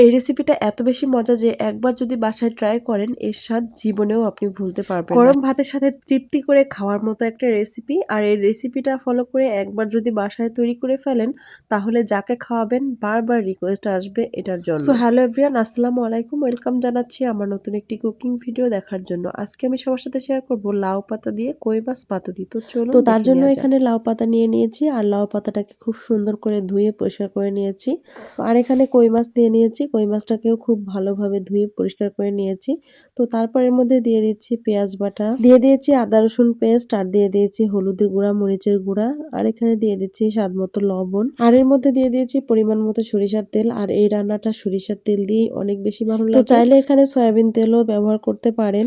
এই রেসিপিটা এত বেশি মজা যে একবার যদি বাসায় ট্রাই করেন এর স্বাদ জীবনেও আপনি ভুলতে পারবেন গরম ভাতের সাথে তৃপ্তি করে খাওয়ার মতো একটা রেসিপি আর এই রেসিপিটা ফলো করে একবার যদি বাসায় তৈরি করে ফেলেন তাহলে যাকে খাওয়াবেন বারবার রিকোয়েস্ট আসবে এটার জন্য। সো হ্যালো এভরিয়ান আসসালামু আলাইকুম। ওয়েলকাম জানাচ্ছি আমার নতুন একটি কুকিং ভিডিও দেখার জন্য। আজকে আমি সবার সাথে শেয়ার করব লাউ পাতা দিয়ে কই মাছ পাতুরি। তো চলো তো তার জন্য এখানে লাউ পাতা নিয়ে নিয়েছি আর লাউ পাতাটাকে খুব সুন্দর করে ধুয়ে পরিষ্কার করে নিয়েছি। আর এখানে কই মাছ দিয়ে নিয়েছি কই মাছটাকেও খুব ভালোভাবে ধুয়ে পরিষ্কার করে নিয়েছি। তো তারপর এর মধ্যে দিয়ে দিচ্ছি পেঁয়াজ বাটা। দিয়ে দিয়েছি আদা রসুন পেস্ট আর দিয়ে দিয়েছি হলুদের গুঁড়া মরিচের গুঁড়া আর এখানে দিয়ে দিচ্ছি স্বাদ মতো লবণ। আর এর মধ্যে দিয়ে দিয়েছি পরিমাণ মতো সরিষার তেল আর এই রান্নাটা সরিষার তেল দিয়ে অনেক বেশি ভালো লাগে। চাইলে এখানে সয়াবিন তেলও ব্যবহার করতে পারেন।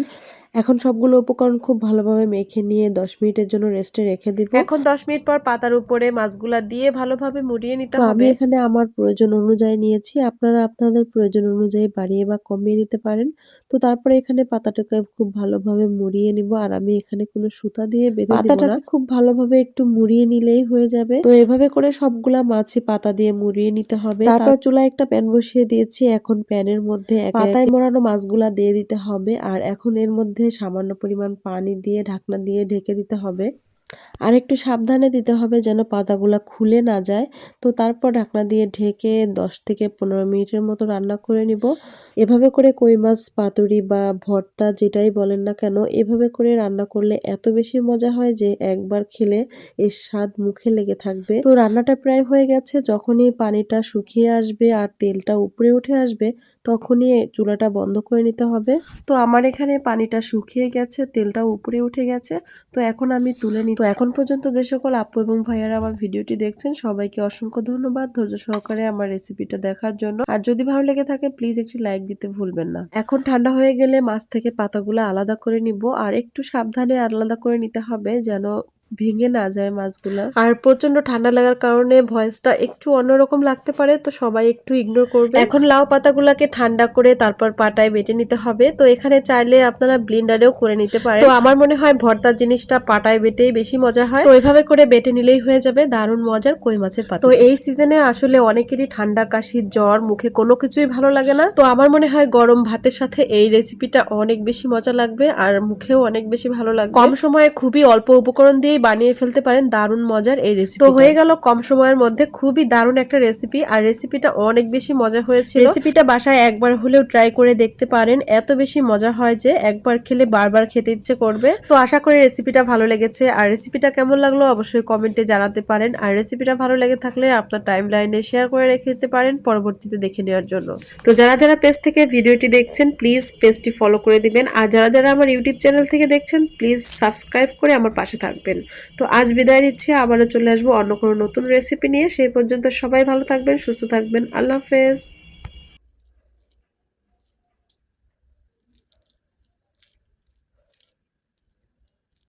এখন সবগুলো উপকরণ খুব ভালোভাবে মেখে নিয়ে দশ মিনিটের জন্য রেস্টে রেখে দিব। এখন দশ মিনিট পর পাতার উপরে মাছগুলা দিয়ে ভালোভাবে মুড়িয়ে নিতে হবে আমি এখানে আমার প্রয়োজন অনুযায়ী নিয়েছি। আপনারা আপনাদের প্রয়োজন অনুযায়ী বাড়িয়ে বা কমিয়ে নিতে পারেন। তো তারপরে এখানে পাতাটাকে খুব ভালোভাবে মুড়িয়ে নিব। আর আমি এখানে কোনো সুতা দিয়ে বেঁধে দিব না। খুব ভালোভাবে একটু মুড়িয়ে নিলেই হয়ে যাবে। তো এভাবে করে সবগুলা মাছই পাতা দিয়ে মুড়িয়ে নিতে হবে। তারপর চুলায় একটা প্যান বসিয়ে দিয়েছি। এখন প্যানের মধ্যে পাতায় মোড়ানো মাছগুলা দিয়ে দিতে হবে। আর এখন এর মধ্যে সামান্য পরিমাণ পানি দিয়ে ঢাকনা দিয়ে ঢেকে দিতে হবে। আর একটু সাবধানে দিতে হবে যেন পাতাগুলো খুলে না যায়। তো তারপর ঢাকনা দিয়ে ঢেকে দশ থেকে পনেরো মিনিটের মতো রান্না করে নিব। এভাবে করে কই মাছ, পাতুরি বা ভর্তা যেটাই বলেন না কেন, এভাবে করে রান্না করলে এত বেশি মজা হয় যে একবার খেলে এর স্বাদ মুখে লেগে থাকবে। তো রান্নাটা প্রায় হয়ে গেছে। যখনই পানিটা শুকিয়ে আসবে আর তেলটা উপরে উঠে আসবে, তখনই চুলাটা বন্ধ করে নিতে হবে। তো আমার এখানে পানিটা শুকিয়ে গেছে তেলটা উপরে উঠে গেছে। তো এখন আমি তুলে নিই তো এখন পর্যন্ত যে সকল আপু এবং ভাইয়ারা আমার ভিডিওটি দেখছেন, সবাইকে অসংখ্য ধন্যবাদ ধৈর্য সহকারে আমার রেসিপিটা দেখার জন্য। আর যদি ভালো লেগে থাকে প্লিজ একটি লাইক দিতে ভুলবেন না। এখন ঠান্ডা হয়ে গেলে মাছ থেকে পাতাগুলো আলাদা করে নিব, আর একটু সাবধানে আলাদা করে নিতে হবে যেন ভেঙে না যায় মাছগুলা। আর প্রচণ্ড ঠান্ডা লাগার কারণে ভয়েসটা একটু অন্যরকম লাগতে পারে তো সবাই একটু ইগনোর করবে। এখন লাউ পাতাগুলাকে ঠান্ডা করে তারপর পাটায় বেটে নিতে হবে তো এখানে চাইলে আপনারা ব্লিন্ডারেও করে নিতে পারেন। তো আমার মনে হয় ভর্তার জিনিসটা পাটায় বেটেই বেশি মজা হয়। তো এভাবে করে বেটে নিলেই হয়ে যাবে দারুণ মজার কই মাছের পাতা। তো এই সিজনে আসলে অনেকেরই ঠান্ডা কাশি জ্বর মুখে কোনো কিছুই ভালো লাগে না। তো আমার মনে হয় গরম ভাতের সাথে এই রেসিপিটা অনেক বেশি মজা লাগবে আর মুখেও অনেক বেশি ভালো লাগবে। কম সময়ে খুবই অল্প উপকরণ দিয়ে বানিয়ে ফেলতে পারেন দারুণ মজার এই রেসিপি তো হয়ে গেল কম সময়ের মধ্যে খুবই দারুণ একটা রেসিপি আর রেসিপিটা অনেক বেশি মজা হয়েছিল। রেসিপিটা বাসায় একবার হলেও ট্রাই করে দেখতে পারেন এত বেশি মজা হয় যে একবার খেলে বারবার খেতে ইচ্ছে করবে। তো আশা করি রেসিপিটা ভালো লেগেছে আর রেসিপিটা কেমন লাগল অবশ্যই কমেন্টে জানাতে পারেন আর রেসিপিটা ভালো লেগে থাকলে আপনার টাইম লাইনে শেয়ার করে রেখে দিতে পারেন পরবর্তীতে দেখে নেওয়ার জন্য। তো যারা যারা পেজ থেকে ভিডিওটি দেখছেন প্লিজ পেজটি ফলো করে দিবেন আর যারা যারা আমার ইউটিউব চ্যানেল থেকে দেখছেন প্লিজ সাবস্ক্রাইব করে আমার পাশে থাকবেন। তো আজ বিদায় নিচ্ছি, আবারও চলে আসব অন্য কোনো নতুন রেসিপি নিয়ে। সেই পর্যন্ত সবাই ভালো থাকবেন, সুস্থ থাকবেন। আল্লাহ হাফেজ।